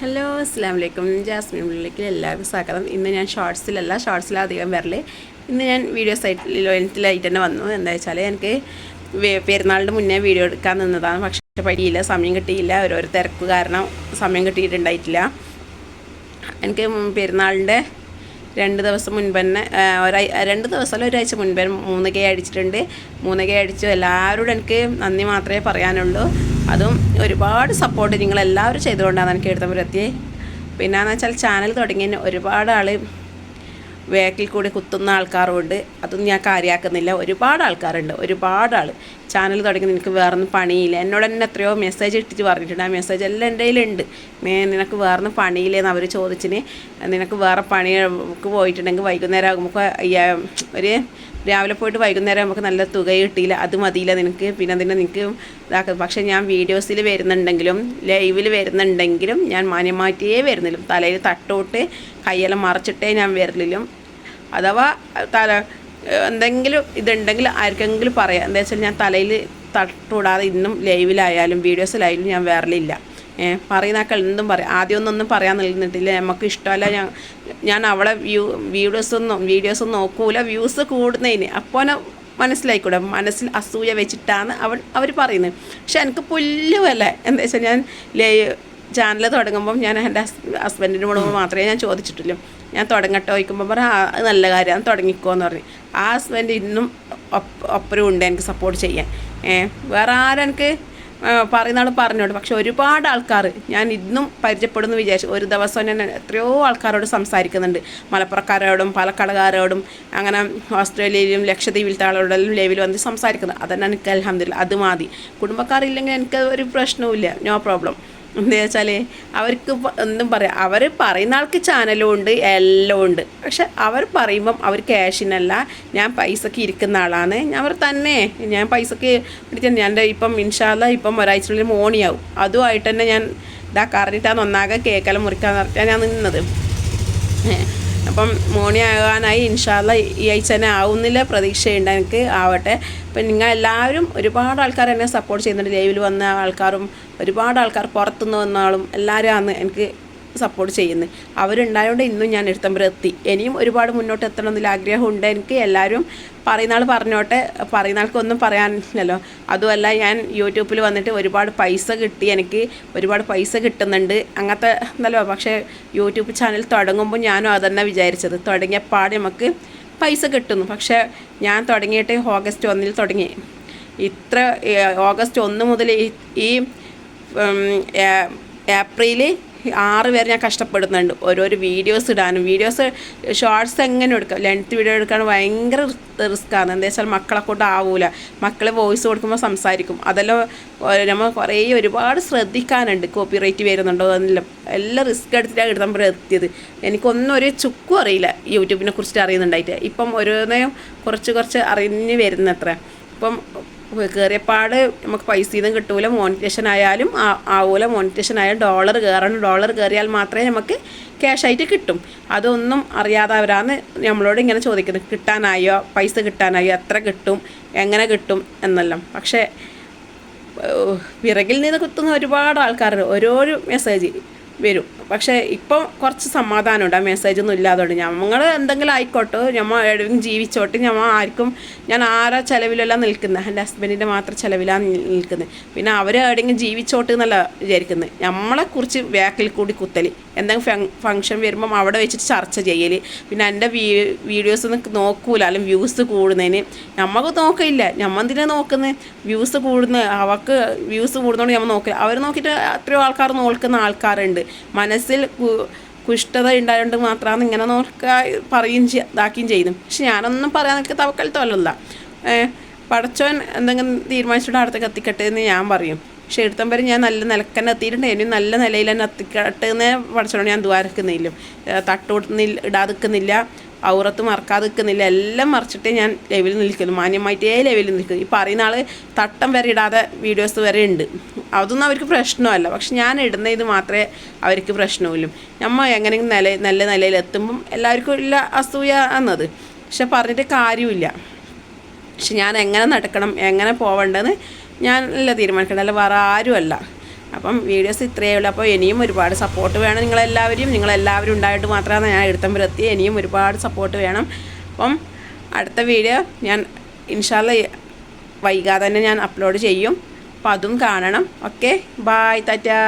Hello അസ്സാം വലൈക്കും Jasmine ഉള്ളിലേക്ക് എല്ലാവർക്കും സ്വാഗതം. ഇന്ന് ഞാൻ ഷോർട്സിലല്ല ഷോർട്സിലധികം വരൽ. ഇന്ന് ഞാൻ വീഡിയോ സൈറ്റിൽ ലോയനത്തിലായിട്ട് തന്നെ വന്നു. എന്താ വെച്ചാൽ എനിക്ക് പെരുന്നാളിന്റെ മുന്നേ വീഡിയോ എടുക്കാൻ നിന്നതാണ്. പക്ഷേ പറ്റിയില്ല. സമയം കിട്ടിയില്ല. ഓരോരോ തിരക്ക് കാരണം സമയം കിട്ടിയിട്ടുണ്ടായിട്ടില്ല. എനിക്ക് പെരുന്നാളിന്റെ രണ്ട് ദിവസം മുൻപ് തന്നെ ഒരാ രണ്ട് ദിവസമല്ല ഒരാഴ്ച മുൻപ് മൂന്ന് കെ അടിച്ചിട്ടുണ്ട്. മൂന്ന് കെ അടിച്ചു. എല്ലാവരോടും എനിക്ക് നന്ദി മാത്രമേ പറയാനുള്ളൂ. അതും ഒരുപാട് സപ്പോർട്ട് നിങ്ങളെല്ലാവരും ചെയ്തുകൊണ്ടാണ് എനിക്ക് എടുത്തവരെത്തിയേ പിന്നെയെന്ന് വെച്ചാൽ ചാനൽ തുടങ്ങിയ ഒരുപാട് ആൾ വേക്കിൽ കൂടി കുത്തുന്ന ആൾക്കാരുണ്ട്. അതൊന്നും ഞാൻ കാര്യമാക്കുന്നില്ല ഒരുപാട് ആൾക്കാരുണ്ട്. ഒരുപാട് ആൾ ചാനൽ തുടങ്ങി നിനക്ക് വേറൊന്നും പണിയില്ല. എന്നോട് തന്നെ എത്രയോ മെസ്സേജ് ഇട്ടിട്ട് പറഞ്ഞിട്ടുണ്ട്. ആ മെസ്സേജ് എല്ലാം എന്റെ കയ്യിലുണ്ട്. മേ നിനക്ക് വേറൊന്നും പണിയില്ലെന്ന് അവർ ചോദിച്ചിന്. നിനക്ക് വേറെ പണിക്ക് പോയിട്ടുണ്ടെങ്കിൽ വൈകുന്നേരം ആകുമ്പോൾ ഒരു രാവിലെ പോയിട്ട് വൈകുന്നേരം നമുക്ക് നല്ല തുക കിട്ടിയില്ല അത് മതിയില്ല നിനക്ക്. പിന്നെ അതിനെ നിനക്ക് ഇതാക്കും. പക്ഷേ ഞാൻ വീഡിയോസിൽ വരുന്നുണ്ടെങ്കിലും ലൈവിൽ വരുന്നുണ്ടെങ്കിലും ഞാൻ മാന്യമാറ്റിയേ വരുന്നില്ല. തലയിൽ തട്ടോട്ട് കയ്യെല്ലാം മറച്ചിട്ടേ ഞാൻ വരലിലും അഥവാ തല എന്തെങ്കിലും ഇതുണ്ടെങ്കിൽ ആർക്കെങ്കിലും പറയാം. എന്താ വെച്ചാൽ ഞാൻ തലയിൽ തട്ടൂടാതെ ഇന്നും ലൈവിലായാലും വീഡിയോസിലായാലും ഞാൻ വരലില്ല. പറയുന്നേക്കാൾ എന്തും പറയാം. ആദ്യമൊന്നും ഒന്നും പറയാൻ നിന്നിട്ടില്ല. നമുക്ക് ഇഷ്ടമല്ല ഞാൻ ഞാൻ അവളെ വ്യൂ വീഡിയോസൊന്നും വീഡിയോസും നോക്കൂല. വ്യൂസ് കൂടുന്നതിന് അപ്പോൾ മനസ്സിലായിക്കൂടെ. മനസ്സിൽ അസൂയ വെച്ചിട്ടാണ് അവൾ അവർ പറയുന്നത്. പക്ഷെ എനിക്ക് പുല്ലുമല്ല എന്താ വെച്ചാൽ ഞാൻ ലേ ചാനൽ തുടങ്ങുമ്പം ഞാൻ എന്റെ ഹസ്ബൻഡിന്റെ മാത്രമേ ഞാൻ ചോദിച്ചിട്ടുള്ളൂ. ഞാൻ തുടങ്ങട്ടെ ചോദിക്കുമ്പോൾ പറ അത് നല്ല കാര്യമാണ് തുടങ്ങിക്കോ എന്ന് പറഞ്ഞു. ആ ഹസ്ബൻഡ് ഇന്നും ഒപ്പ- ഒപ്പരം ഉണ്ട് എനിക്ക് സപ്പോർട്ട് ചെയ്യാൻ. വേറെ ആരെനിക്ക് പറയുന്ന ആൾ പറഞ്ഞോട്ട് പക്ഷെ ഒരുപാട് ആൾക്കാർ ഞാൻ ഇന്നും പരിചയപ്പെടുന്നു വിചാരിച്ചു. ഒരു ദിവസം ഞാൻ എത്രയോ ആൾക്കാരോട് സംസാരിക്കുന്നുണ്ട്. മലപ്പുറക്കാരോടും പാലക്കാടുകാരോടും അങ്ങനെ ഓസ്ട്രേലിയയിലും ലക്ഷദ്വീപിലത്തെ ആളോടെല്ലാം ലൈവിൽ വന്ന് സംസാരിക്കുന്നത് അതന്നെ എനിക്ക് അലഹമില്ല അത് മതി. കുടുംബക്കാരില്ലെങ്കിൽ എനിക്ക് ഒരു പ്രശ്നവുമില്ല. No problem. എന്താ വെച്ചാൽ അവർക്ക് എന്തും പറയാം. അവർ പറയുന്ന ആൾക്ക് ചാനലും ഉണ്ട് എല്ലാം ഉണ്ട്. പക്ഷെ അവർ പറയുമ്പം അവർ ക്യാഷിനല്ല ഞാൻ പൈസക്ക് ഇരിക്കുന്ന ആളാണ്. ഞാൻ അവർ തന്നെ ഞാൻ പൈസക്ക് പിടിച്ച ഞാൻ ഇപ്പം ഇൻഷാല്ല ഇപ്പം ഒരാഴ്ചയുള്ളിൽ മോണിയാവും. അതുമായിട്ട് തന്നെ ഞാൻ ഇതാ കറിഞ്ഞിട്ടാണ് ഒന്നാകെ കേക്കെല്ലാം മുറിക്കാന്ന് പറഞ്ഞാൽ ഞാൻ നിന്നത്. അപ്പം മോണി ആകാനായി ഇൻഷാല്ല ഈ ആഴ്ച തന്നെ ആവുന്നില്ല. പ്രതീക്ഷയുണ്ട് എനിക്ക്. ആവട്ടെ. അപ്പം നിങ്ങൾ എല്ലാവരും ഒരുപാട് ആൾക്കാർ എന്നെ സപ്പോർട്ട് ചെയ്യുന്നുണ്ട്. ലൈവിൽ വന്ന ആൾക്കാരും ഒരുപാട് ആൾക്കാർ പുറത്തുനിന്ന് വന്ന ആളും എല്ലാവരും ആണ് എനിക്ക് സപ്പോർട്ട് ചെയ്യുന്നത് അവരുണ്ടായതുകൊണ്ട് ഇന്നും ഞാൻ എടുത്തമ്പരം എത്തി ഇനിയും ഒരുപാട് മുന്നോട്ട് എത്തണം എന്നുള്ള ആഗ്രഹമുണ്ട് എനിക്ക്. എല്ലാവരും പറയുന്ന ആൾ പറഞ്ഞോട്ടെ. പറയുന്ന ആൾക്കൊന്നും പറയാനില്ലല്ലോ. അതുമല്ല ഞാൻ യൂട്യൂബിൽ വന്നിട്ട് ഒരുപാട് പൈസ കിട്ടി. എനിക്ക് ഒരുപാട് പൈസ കിട്ടുന്നുണ്ട്. അങ്ങനത്തെ എന്നല്ലോ പക്ഷേ യൂട്യൂബ് ചാനൽ തുടങ്ങുമ്പോൾ ഞാനും അതന്നെ വിചാരിച്ചത്. തുടങ്ങിയ പാട് നമുക്ക് പൈസ കിട്ടുന്നു. പക്ഷേ ഞാൻ തുടങ്ങിയിട്ട് ഓഗസ്റ്റ് ഒന്നിൽ തുടങ്ങി. ഇത്ര ഓഗസ്റ്റ് ഒന്ന് മുതൽ ഈ- ഏപ്രിൽ ആറ് പേർ ഞാൻ കഷ്ടപ്പെടുന്നുണ്ട്. ഓരോരോ വീഡിയോസ് ഇടാനും. വീഡിയോസ് ഷോർട്സ് എങ്ങനെ എടുക്കാം? ലെങ്ത് വീഡിയോ എടുക്കാൻ ഭയങ്കര റിസ്ക്കാണ് എന്താ വെച്ചാൽ മക്കളെ കൊണ്ട് ആവൂല. മക്കളെ വോയിസ് കൊടുക്കുമ്പോൾ സംസാരിക്കും. അതെല്ലാം നമ്മൾ കുറേ ഒരുപാട് ശ്രദ്ധിക്കാനുണ്ട്. കോപ്പി റൈറ്റ് വരുന്നുണ്ടോ എന്നെല്ലാം. എല്ലാം റിസ്ക് എടുത്തിട്ടാണ് ഇടുമ്പോൾ എത്തിയത്. എനിക്കൊന്നും ഒരു ചുക്കും അറിയില്ല. യൂട്യൂബിനെ കുറിച്ചിട്ട് അറിയുന്നുണ്ടായിട്ട്. ഇപ്പം ഓരോന്നേയും കുറച്ച് കുറച്ച് അറിഞ്ഞ് വരുന്നത്ര. ഇപ്പം കയറിയപ്പാട് നമുക്ക് പൈസ ഇതും കിട്ടൂല മോണിറ്റേഷൻ ആയാലും ആവൂല. മോണിറ്റേഷൻ ആയാലും ഡോളർ കയറണം. ഡോളർ കയറിയാൽ മാത്രമേ നമുക്ക് ക്യാഷ് ആയിട്ട് കിട്ടും. അതൊന്നും അറിയാതെ അവരാന്ന് നമ്മളോട് ഇങ്ങനെ ചോദിക്കുന്നത്. കിട്ടാനായോ? പൈസ കിട്ടാനായോ? എത്ര കിട്ടും? എങ്ങനെ കിട്ടും എന്നെല്ലാം. പക്ഷേ വിറകിൽ നിന്ന് കുത്തുന്ന ഒരുപാട് ആൾക്കാർ ഓരോരോ മെസ്സേജ് വരും. പക്ഷേ ഇപ്പം കുറച്ച് സമാധാനമുണ്ട്. ആ മെസ്സേജ് ഒന്നും ഇല്ലാതുകൊണ്ട് ഞങ്ങൾ എന്തെങ്കിലും ആയിക്കോട്ടെ. ഞമ്മ എവിടെയും ജീവിച്ചോട്ടെ. ഞമ്മ ആർക്കും ഞാൻ ആരാ ചിലവിലല്ല നിൽക്കുന്നത് എന്റെ ഹസ്ബൻഡിന്റെ മാത്രം ചിലവിലാണ് നിൽക്കുന്നത് പിന്നെ അവർ എവിടെയെങ്കിലും ജീവിച്ചോട്ട് എന്നല്ല വിചാരിക്കുന്നത് നമ്മളെക്കുറിച്ച് ബാക്കിൽ കൂടി കുത്തലി. എന്തെങ്കിലും ഫംഗ്ഷൻ വരുമ്പം അവിടെ വെച്ചിട്ട് ചർച്ച ചെയ്യൽ പിന്നെ എന്റെ വീ വീഡിയോസ് ഒന്നും നോക്കൂല. അല്ലെങ്കിൽ വ്യൂസ് കൂടുന്നതിന്. നമുക്ക് നോക്കില്ല നമ്മൾ എന്തിനാ നോക്കുന്നത് വ്യൂസ് കൂടുന്ന അവർക്ക് വ്യൂസ് കൂടുന്നതുകൊണ്ട് നമ്മൾ നോക്കില്ല അവർ നോക്കിയിട്ട് എത്രയോ ആൾക്കാർ നോക്കുന്ന ആൾക്കാരുണ്ട്. മനസ്സിൽ കുഷ്ഠത ഉണ്ടായതുകൊണ്ട് മാത്രമാണ് ഇങ്ങനെ നോക്കുക പറയുകയും ഇതാക്കുകയും ചെയ്തു. പക്ഷെ ഞാനൊന്നും പറയാൻ എനിക്ക് തവക്കലത്തോലല്ല പടച്ചോൻ എന്തെങ്കിലും തീരുമാനിച്ചിട്ട് അടുത്തേക്ക് എത്തിക്കട്ടെ എന്ന് ഞാൻ പറയും. പക്ഷേ എടുത്തം വരെ ഞാൻ നല്ല നിലക്കന്നെ എത്തിയിട്ടുണ്ട്. ഇനി നല്ല നിലയിൽ തന്നെ എത്തിക്കട്ടെ എന്ന് പഠിച്ചോണ്ട് ഞാൻ ദ്വാരക്കുന്നില്ല തട്ടുകൊടുന്നില്ല ഇടാതിക്കുന്നില്ല. ഔറത്ത് മറക്കാതെ നിൽക്കുന്നില്ല. എല്ലാം മറിച്ചിട്ടേ ഞാൻ ലെവലിൽ നിൽക്കുന്നു മാന്യമായിട്ടേ ലെവലിൽ നിൽക്കുന്നു ഈ പറയുന്ന ആൾ തട്ടം വരെ ഇടാതെ വീഡിയോസ് വരെ ഉണ്ട്. അതൊന്നും അവർക്ക് പ്രശ്നമല്ല. പക്ഷെ ഞാൻ ഇടുന്ന ഇത് മാത്രമേ അവർക്ക് പ്രശ്നമില്ലും നമ്മൾ എങ്ങനെയെങ്കിലും നില നല്ല നിലയിൽ എത്തുമ്പം എല്ലാവർക്കും ഇല്ല അസൂയ എന്നത് പക്ഷെ പറഞ്ഞിട്ട് കാര്യമില്ല. പക്ഷെ ഞാൻ എങ്ങനെ നടക്കണം എങ്ങനെ പോവേണ്ടതെന്ന് ഞാൻ അല്ല തീരുമാനിക്കണം അല്ല വേറെ ആരുമല്ല. അപ്പം വീഡിയോസ് ഇത്രയേ ഉള്ളൂ. അപ്പോൾ ഇനിയും ഒരുപാട് സപ്പോർട്ട് വേണം നിങ്ങളെല്ലാവരും. നിങ്ങളെല്ലാവരും ഉണ്ടായിട്ട് മാത്രമാണ് ഞാൻ എത്തി ഇനിയും ഒരുപാട് സപ്പോർട്ട് വേണം. അപ്പം അടുത്ത വീഡിയോ ഞാൻ ഇൻഷാല്ല വൈകാതെ തന്നെ ഞാൻ അപ്ലോഡ് ചെയ്യും. അപ്പം അതും കാണണം. Okay bye താറ്റാ